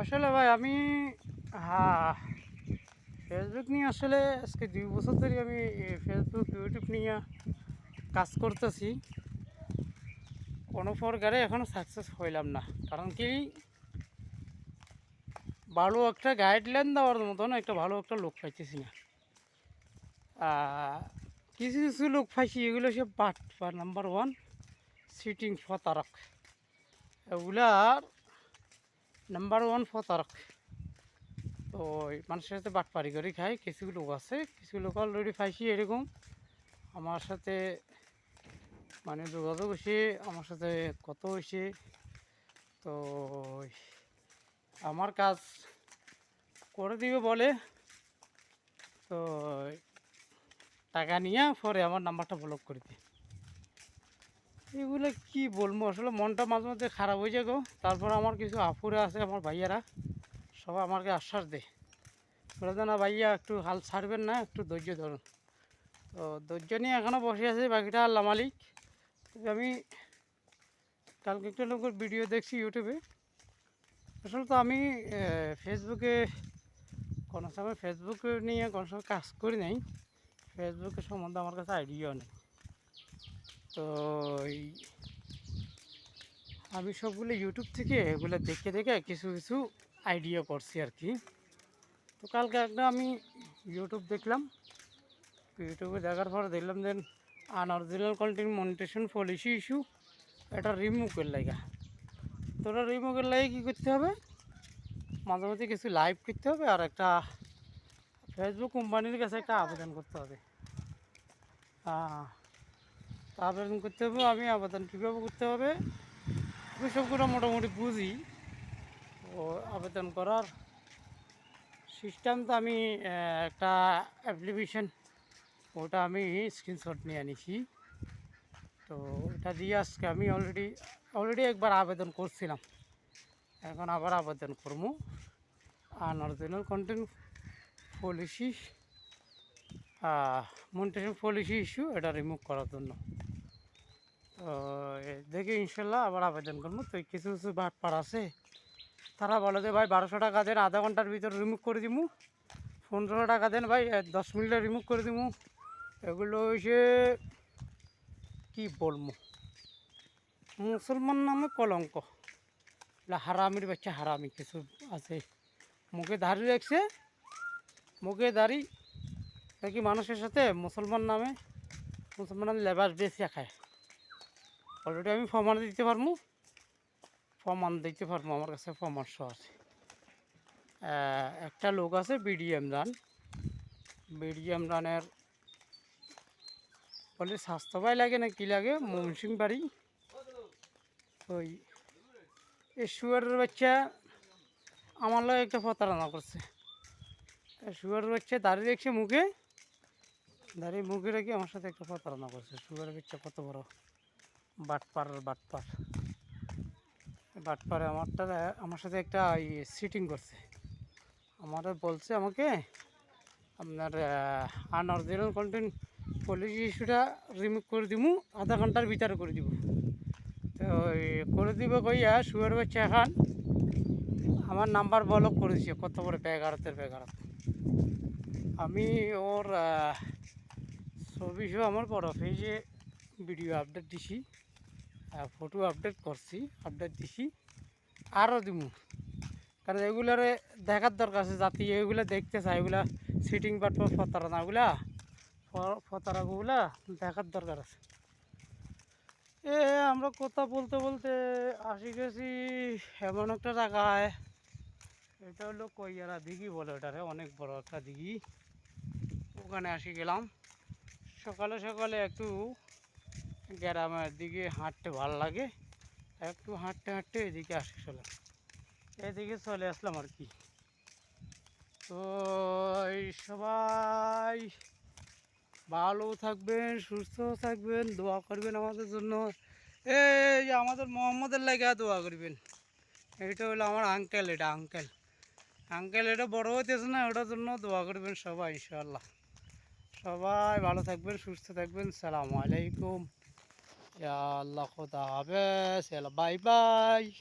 আসলে ভাই, আমি হ্যাঁ ফেসবুক নিয়ে আসলে আজকে দুই বছর ধরে আমি ফেসবুক ইউটিউব নিয়ে কাজ করতেছি। কোনো প্রকারে এখনও সাকসেস হইলাম না। কারণ কি? ভালো একটা গাইডলাইন দেওয়ার মতন একটা ভালো একটা লোক পাইতেছি না। কিছু কিছু লোক পাইছি, এগুলো সব বাট বা নাম্বার ওয়ান সিটিং ফতারক এগুলার নাম্বার ওয়ান ফতারক তো মানুষের সাথে বাটপারি করে খায়, কিছু লোক আছে, কিছু লোক অলরেডি পাইছি এরকম। আমার সাথে মানে যোগাযোগ হয়েছে, আমার সাথে কত হয়েছে। তো আমার কাজ করে দিবে বলে। তো টাকা নিয়ে পরে আমার নাম্বারটা ব্লক করে দিই। এগুলো কি বলব? আসলে মনটা মাঝে মধ্যে খারাপ হয়ে যায় গো। তারপর আমার কিছু আপুরে আছে, আমার ভাইয়ারা। সবাই আমাকে আশ্বাস দেয়। বলে না ভাইয়া, একটু হাল ছাড়বেন না, একটু ধৈর্য ধরুন। তো ধৈর্য নিয়ে এখনও বসে আছে, বাকিটা আল্লাহ মালিক। আমি কালকে একটা লোকের ভিডিও দেখছি ইউটিউবে। আসলে তো আমি ফেসবুকে কোনো সময় ফেসবুক নিয়ে কোনো সময় কাজ করি নাই। ফেসবুকের সম্বন্ধে আমার কাছে আইডিয়াও নেই। তো আমি সবগুলো ইউটিউব থেকে এগুলো দেখে দেখে কিছু কিছু আইডিয়া করছি আর কি তো কালকে একটা আমি ইউটিউব দেখলাম। ইউটিউবে দেখার পর দেখলাম যে unoriginal content monetisation policy issue এটা রিমুভের লাগা তো ওটা রিমুভের লাগে কী করতে হবে? মাঝে মাঝে কিছু লাইভ করতে হবে আর একটা ফেসবুক কোম্পানির কাছে একটা আবেদন করতে হবে। হ্যাঁ আবেদন করতে হবে, আমি আবেদন কীভাবে করতে হবে সবগুলো মোটামুটি বুঝি। ও আবেদন করার সিস্টেম তো আমি একটা অ্যাপ্লিকেশন ওটা আমি স্ক্রিনশট নিয়ে আনিছি তো ওটা দিয়ে আজকে আমি অলরেডি অলরেডি একবার আবেদন করছিলাম। এখন আবার আবেদন করব। Unoriginal content policy monetisation policy issue এটা রিমুভ করার জন্য। দেখে ইনশাল্লাহ আবার আবেদন করব। তো, কিছু কিছু বাটপার আছে। তারা বলে যে, ভাই, বারোশো টাকা দেন, আধা ঘণ্টার ভিতরে রিমুভ করে দিমু। পনেরোশো টাকা দেন, ভাই দশ মিনিটে রিমুভ করে দিমু। এগুলো হচ্ছে কি বলব? মুসলমান নামে কলঙ্ক। হারামির বাচ্চা, হারামি কিছু আছে। মুখে দাড়ি রাখছে, মুখে দাড়ি, নাকি মানুষের সাথে মুসলমান নামে, মুসলমান লেবাস বেশি খায়। অলরেডি আমি প্রমাণ দিতে পারব। প্রমাণ দিতে পারব, আমার কাছে প্রমাণ আছে। একটা লোক আছে বিডিএম রান বিডিএম রানের বলে স্বাস্থ্য ভাই লাগে না, কি লাগে? মনসিং বাড়ি। ওই এই শুয়ারের বাচ্চা আমার লোক একটা প্রতারণা করছে। শুয়ারের বাচ্চা দাঁড়িয়ে দেখছে মুখে। দাঁড়িয়ে মুখে রেখে আমার সাথে একটা প্রতারণা করছে। শুয়ারের বাচ্চা কত বড়? বাটপার বাটপার। বাটপারে আমারটা আমার সাথে একটা সিটিং করছে। আমার বলছে আমাকে, আপনার আনঅরিজিনাল কন্টেন্ট পলিসি ইস্যুটা রিমুভ করে দিব আধা ঘণ্টার ভিতরে করে দিব। তো ওই করে দিব কইয়া শুয়ার বাচ্চা এখন, আমার নাম্বার ব্লক করে দিছে, কত বড় বেগারতের বেগারত আমি ওর ছবি আমার বড় পেজে ভিডিও আপডেট দিছি। ফটো আপডেট করছি আপডেট দিছি আরও দিব কারণ এগুলারে দেখার দরকার আছে যাতে এগুলো দেখতে চায়, এগুলা সিটিং বাট ফতারানাগুলা ফতারাগুলা দেখার দরকার আছে। এ, আমরা কথা বলতে বলতে আসি গেছি এমন একটা জায়গায়। এটা হলো কইয়ারা দিঘি বলে ওটারে, অনেক বড় একটা দিঘি। ওখানে আসি গেলাম। সকালে সকালে একটু গ্রামের দিকে হাঁটতে ভালো লাগে। একটু হাঁটতে হাঁটতে এদিকে আসি চলে। এদিকে চলে আসলাম আর কি। তো সবাই ভালো থাকবেন, সুস্থ থাকবেন, দোয়া করবেন আমাদের জন্য। এই আমাদের মোহাম্মদের লাগে দোয়া করবেন। এটা হলো আমার আঙ্কেল এটা আঙ্কেল আঙ্কেল এটা বড় হইতেছে না, ওটার জন্য দোয়া করবেন সবাই ইনশাল্লাহ সবাই ভালো থাকবেন, সুস্থ থাকবেন। সালামু আলাইকুম। يا الله خدها بس يلا باي باي.